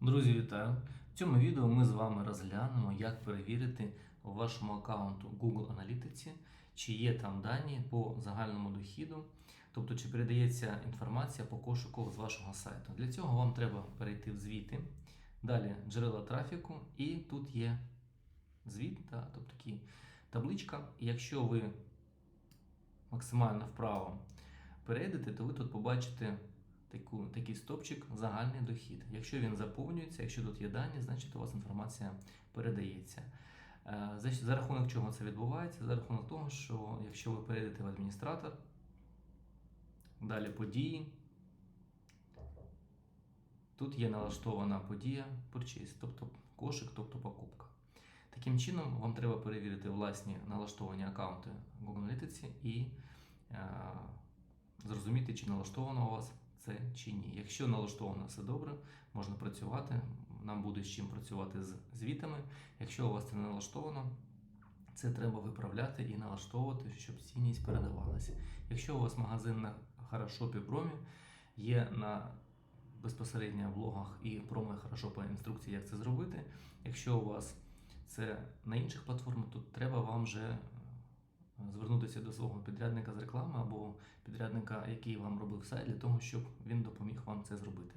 Друзі, вітаю! В цьому відео ми з вами розглянемо, як перевірити у вашому аккаунту Google Аналітиці, чи є там дані по загальному дохіду, тобто чи передається інформація по кошику з вашого сайту. Для цього вам треба перейти в звіти, далі джерела трафіку, і тут є звіт, та, тобто такі табличка. І якщо ви максимально вправо перейдете, то ви тут побачите таку, такий стопчик загальний дохід. Якщо він заповнюється, якщо тут є дані, значить у вас інформація передається. Е, За, рахунок чого це відбувається? За рахунок того, що якщо ви перейдете в адміністратор, далі події, тут є налаштована подія purchase, тобто кошик, тобто покупка. Таким чином, вам треба перевірити власні налаштовані аккаунти в Google Analytics і е, зрозуміти, чи налаштовано у вас це чи ні. Якщо налаштовано все добре, можна працювати. Нам буде з чим працювати з звітами. Якщо у вас це не налаштовано, це треба виправляти і налаштовувати, щоб цінність передавалася. Якщо у вас магазин на Хорошопі Промі є на безпосередньо блогах і промо Хорошопа інструкції, як це зробити. Якщо у вас це на інших платформах, то треба вам вже е, звернутися до свого підрядника з реклами або підрядника, який вам робив сайт, для того, щоб він допоміг вам це зробити.